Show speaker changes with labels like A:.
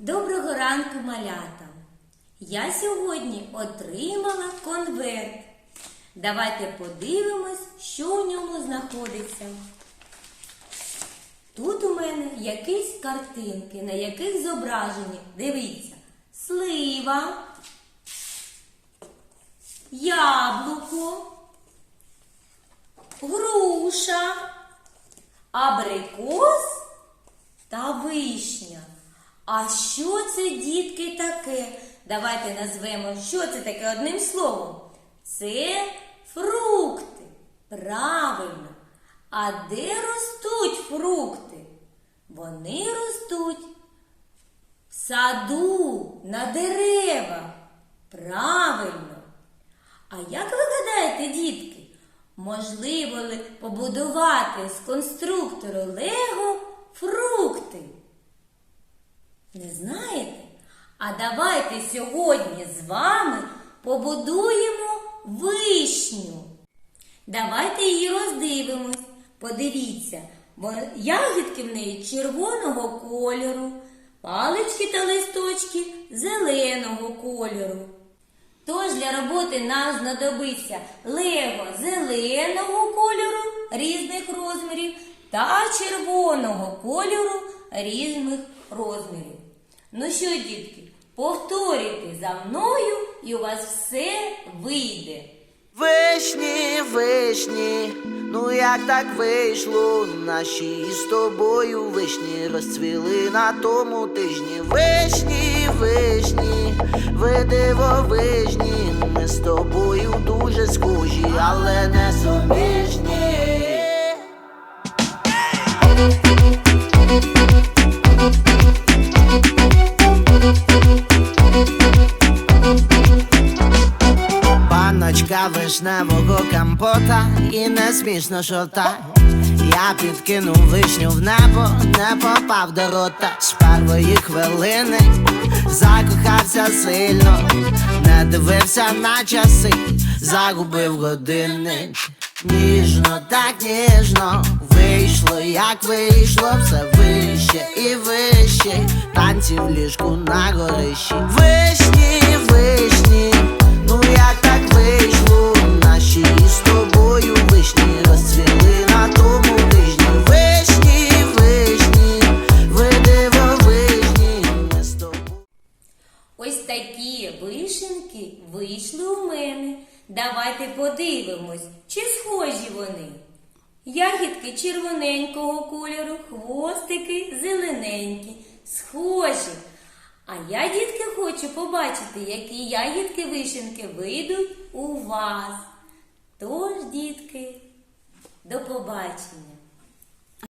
A: Доброго ранку, малята! Я сьогодні отримала конверт. Давайте подивимось, що в ньому знаходиться. Тут у мене якісь картинки, на яких зображені. Дивіться, слива, яблуко, груша, абрикос та вишня. А що це, дітки, таке? Давайте назвемо, що це таке одним словом. Це фрукти. Правильно. А де ростуть фрукти? Вони ростуть в саду, на деревах. Правильно. А як ви гадаєте, дітки, можливо ли побудувати з конструктору Лего фрукти? Не знаєте? А давайте сьогодні з вами побудуємо вишню. Давайте її роздивимось. Подивіться, бо ягідки в неї червоного кольору, палички та листочки зеленого кольору. Тож для роботи нам знадобиться лего зеленого кольору різних розмірів та червоного кольору різних розмірів. Ну що, дітки, повторюйте за мною і у вас все вийде.
B: Вишні, вишні, ну як так вийшло, наші з тобою вишні розцвіли на тому тижні. Вишні, вишні, ви дивовижні, ми з тобою дуже схожі, але не суміжні. Паночка вишневого компота і не смішно що так. Я підкинув вишню в небо, не попав до рота. З першої хвилини закохався сильно, не дивився на часи, загубив години. Ніжно, так ніжно вийшло, як вийшло, все вище і вище, танці в ліжку на горищі. Вишні, вишні,
A: такі вишенки вийшли у мене. Давайте подивимось, чи схожі вони. Ягідки червоненького кольору, хвостики зелененькі, схожі. А я, дітки, хочу побачити, які ягідки вишенки вийдуть у вас. Тож, дітки, до побачення!